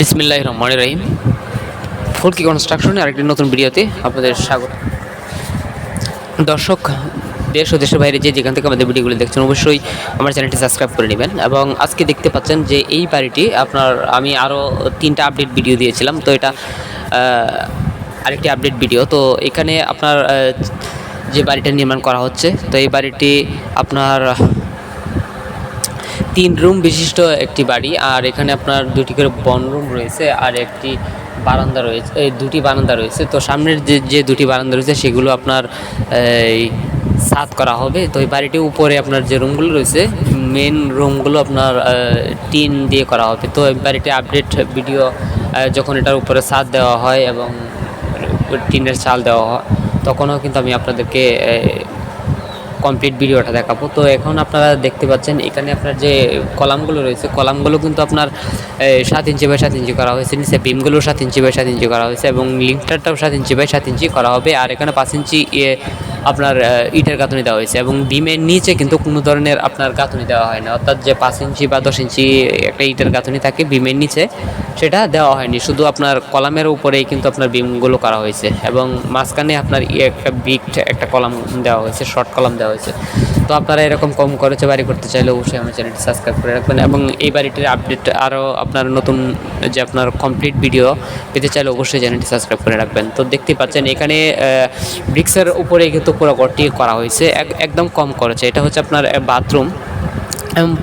বিসমিল্লাহ রহমান রহিম। ফুলকি কনস্ট্রাকশনের আরেকটি নতুন ভিডিওতে আপনাদের স্বাগত। দর্শক, দেশ ও দেশের বাইরে যে যেখান থেকে আমাদের ভিডিওগুলো দেখছেন, অবশ্যই আমার চ্যানেলটি সাবস্ক্রাইব করে নেবেন এবং আজকে দেখতে পাচ্ছেন যে এই বাড়িটি আপনার, আমি আরও তিনটা আপডেট ভিডিও দিয়েছিলাম, তো এটা আরেকটি আপডেট ভিডিও। তো এখানে আপনার যে বাড়িটা নির্মাণ করা হচ্ছে, তো এই বাড়িটি আপনার তিন রুম বিশিষ্ট একটি বাড়ি, আর এখানে আপনার দুটি করে বন রুম রয়েছে আর একটি বারান্দা রয়েছে, এই দুটি বারান্দা রয়েছে। তো সামনের যে যে দুটি বারান্দা রয়েছে সেগুলো আপনার, এই সাত করা হবে। তো এই বাড়িটির উপরে আপনার যে রুমগুলো রয়েছে মেন রুমগুলো আপনার টিন দিয়ে করা হবে। তো এই বাড়িটি আপডেট ভিডিও যখন এটার উপরে ছাদ দেওয়া হয় এবং টিনের চাল দেওয়া হয়, তখনও কিন্তু আমি আপনাদেরকে কমপ্লিট ভিডিওটা দেখাবো। তো এখন আপনারা দেখতে পাচ্ছেন, এখানে আপনার যে কলামগুলো রয়েছে, কলামগুলো কিন্তু আপনার সাত ইঞ্চি বাই সাত ইঞ্চি করা হয়েছে, নিচে বিমগুলো সাত ইঞ্চি বাই সাত ইঞ্চি করা হয়েছে এবং লিঙ্কটারটাও সাত ইঞ্চি বাই সাত ইঞ্চি করা হবে। আর এখানে পাঁচ ইঞ্চি ইয়ে আপনার ইটের গাঁথনি দেওয়া হয়েছে এবং বিমের নিচে কিন্তু কোনো ধরনের আপনার গাঁথনি দেওয়া হয় না। অর্থাৎ যে পাঁচ ইঞ্চি বা দশ ইঞ্চি একটা ইটের গাঁথনি থাকে বিমের নিচে, সেটা দেওয়া হয়নি। শুধু আপনার কলামের উপরেই কিন্তু আপনার বিমগুলো করা হয়েছে এবং মাঝখানে আপনার একটা বিগ একটা কলাম দেওয়া হয়েছে, শর্ট কলাম দেওয়া হয়েছে। তো আপনারা এরকম কম খরচে বাড়ি করতে চাইলে অবশ্যই আমার চ্যানেলটি সাবস্ক্রাইব করে রাখবেন এবং এই বাড়িটির আপডেট আরও আপনার নতুন যে আপনার কমপ্লিট ভিডিও পেতে চাইলে অবশ্যই চ্যানেলটি সাবস্ক্রাইব করে রাখবেন। তো দেখতেই পাচ্ছেন এখানে ব্রিক্সের উপরে কিন্তু পুরো ঘরটি করা হয়েছে, এক- একদম কম খরচে। এটা হচ্ছে আপনার বাথরুম।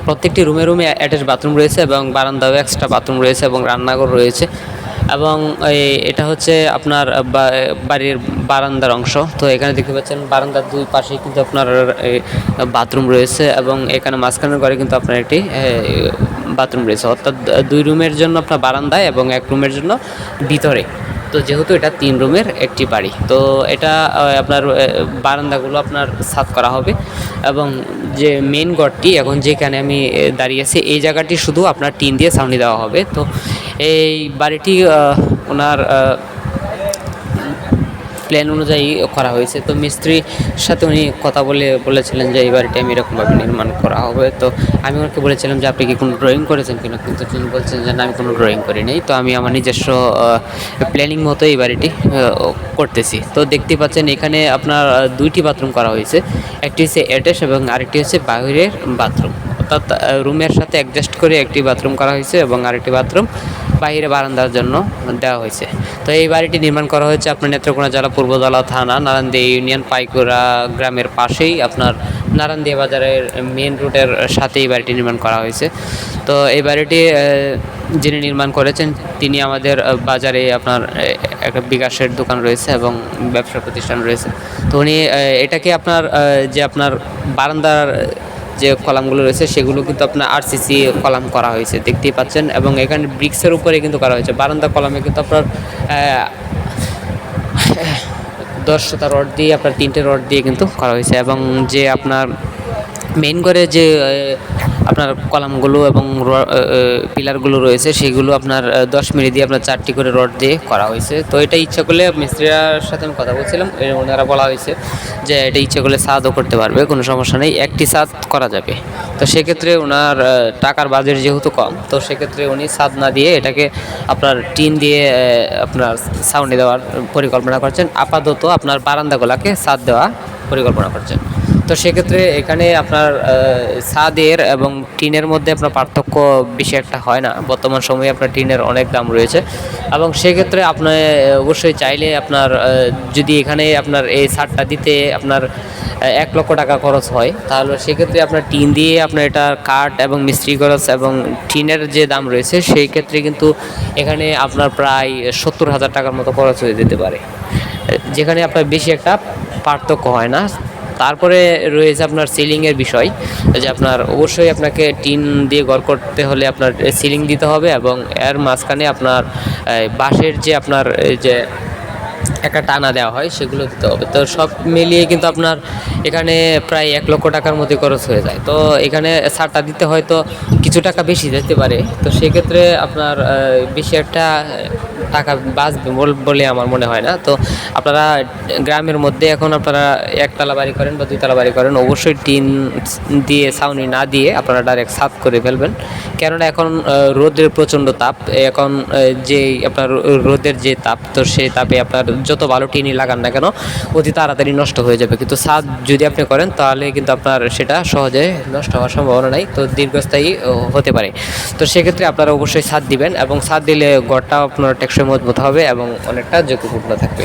প্রত্যেকটি রুমে রুমে অ্যাটাচ বাথরুম রয়েছে এবং বারান্দাও এক্সট্রা বাথরুম রয়েছে এবং রান্নাঘর রয়েছে। এবং এই- এটা হচ্ছে আপনার বাড়ির বারান্দার অংশ। তো এখানে দেখতে পাচ্ছেন, বারান্দার দুই পাশেই কিন্তু আপনার বাথরুম রয়েছে এবং এখানে মাঝখানের ঘরে কিন্তু আপনার একটি বাথরুম রয়েছে। অর্থাৎ দুই রুমের জন্য আপনার বারান্দায় এবং এক রুমের জন্য ভিতরে। তো যেহেতু এটা তিন রুমের একটি বাড়ি, তো এটা আপনার বারান্দাগুলো আপনার সাত করা হবে এবং যে মেন গড়টি এখন যেখানে আমি দাঁড়িয়ে আছি, এই জায়গাটি শুধু আপনার টিন দিয়ে সামনে দেওয়া হবে। তো এই বাড়িটি ওনার প্ল্যান অনুযায়ী করা হয়েছে। তো মিস্ত্রির সাথে উনি কথা বলে বলেছিলেন যে এই বাড়িটা আমি এরকমভাবে নির্মাণ করা হবে। তো আমি ওনাকে বলেছিলাম যে, আপনি কি কোনো ড্রয়িং করেছেন কিনা? কিন্তু তিনি বলছেন যে, না, আমি কোনো ড্রয়িং করি তো আমি আমার নিজস্ব প্ল্যানিং মতো এই বাড়িটি করতেছি। তো দেখতে পাচ্ছেন এখানে আপনার দুইটি বাথরুম করা হয়েছে। একটি হচ্ছে অ্যাটাচ এবং আরেকটি হচ্ছে বাইরের বাথরুম অর্থাৎ রুমের সাথে অ্যাডজাস্ট করে একটি বাথরুম করা হয়েছে এবং আরেকটি বাথরুম বাইরে বারান্দার জন্য দেওয়া হয়েছে। তো এই বাড়িটি নির্মাণ করা হয়েছে আপনার নেত্রকোনা জেলা পূর্বদলা থানা নারায়ণদিয়া ইউনিয়ন পাইকুরা গ্রামের পাশেই আপনার নারায়ণদিয়া বাজারের মেন রুটের সাথে এই বাড়িটি নির্মাণ করা হয়েছে। তো এই বাড়িটি যিনি নির্মাণ করেছেন, তিনি আমাদের বাজারে আপনার একটা বিকাশের দোকান রয়েছে এবং ব্যবসা প্রতিষ্ঠান রয়েছে। তো উনি এটাকে আপনার যে আপনার বারান্দার যে কলামগুলো রয়েছে, সেগুলো কিন্তু আপনার আরসিসি কলাম করা হয়েছে, দেখতেই পাচ্ছেন। এবং এখানে ব্রিক্সের উপরে কিন্তু করা হয়েছে। বারান্দা কলামে কিন্তু আপনার দশটা রড দিয়ে, আপনার তিনটে রড দিয়ে কিন্তু করা হয়েছে। এবং যে আপনার মেইন করে যে আপনার কলামগুলো এবং পিলারগুলো রয়েছে, সেগুলো আপনার দশ মিনিট দিয়ে আপনার চারটি করে রড দিয়ে করা হয়েছে। তো এটা ইচ্ছা করলে মিস্ত্রিরার সাথে আমি কথা বলছিলাম ওনারা বলা হয়েছে যে এটা ইচ্ছা করলে সাদও করতে পারবে, কোনো সমস্যা নেই, একটি সাদ করা যাবে। তো সেক্ষেত্রে ওনার টাকার বাজেট যেহেতু কম, তো সেক্ষেত্রে উনি সাদ না দিয়ে এটাকে আপনার টিন দিয়ে আপনার সাউন্ডে দেওয়ার পরিকল্পনা করছেন। আপাতত আপনার বারান্দাগুলাকে সাদ দেওয়া পরিকল্পনা করছেন। তো সেক্ষেত্রে এখানে আপনার ছাদের এবং টিনের মধ্যে আপনার পার্থক্য বেশি একটা হয় না। বর্তমান সময়ে আপনার টিনের অনেক দাম রয়েছে। এবং সেক্ষেত্রে আপনি অবশ্যই চাইলে আপনার যদি এখানে আপনার এই ছাদটা দিতে আপনার এক লক্ষ টাকা খরচ হয়, তাহলে সেক্ষেত্রে আপনার টিন দিয়ে আপনার এটা কাঠ এবং মিস্ত্রি খরচ এবং টিনের যে দাম রয়েছে, সেই ক্ষেত্রে কিন্তু এখানে আপনার প্রায় সত্তর হাজার টাকার মতো খরচ হয়ে যেতে পারে। যেখানে আপনার বেশি একটা পার্থক্য হয় না। তারপরে রয়েছে আপনার সিলিংয়ের বিষয়, যে আপনার অবশ্যই আপনাকে টিন দিয়ে ঘর করতে হলে আপনার সিলিং দিতে হবে এবং এর মাঝখানে আপনার বাঁশের যে আপনার যে একটা টানা দেওয়া হয়, সেগুলো দিতে হবে। তো সব মিলিয়ে কিন্তু আপনার এখানে প্রায় এক লক্ষ টাকার মধ্যে খরচ হয়ে যায়। তো এখানে ছাড়টা দিতে হয়তো কিছু টাকা বেশি যেতে পারে। তো সেক্ষেত্রে আপনার বেশি একটা টাকা বাঁচবে বল- আমার মনে হয় না। তো আপনারা গ্রামের মধ্যে এখন আপনারা একতলা বাড়ি করেন বা দুইতলা বাড়ি করেন, অবশ্যই টিন দিয়ে, ছাউনি না দিয়ে আপনারা ডাইরেক্ট সাফ করে ফেলবেন। কেননা এখন রোদের প্রচণ্ড তাপ। এখন যে আপনার রোদের যে তাপ, তো সেই তাপে আপনার যত ভালো টিনই লাগান না কেন, অতি তাড়াতাড়ি নষ্ট হয়ে যাবে। কিন্তু ছাদ যদি আপনি করেন, তাহলে কিন্তু আপনার সেটা সহজে নষ্ট হওয়ার সম্ভাবনা নাই, তো দীর্ঘস্থায়ী হতে পারে। তো সেক্ষেত্রে আপনারা অবশ্যই ছাদ দিবেন এবং ছাদ দিলে গড়টা আপনার টেকসই মজবুত হবে এবং অনেকটা ঝুঁকিপূর্ণ থাকবে।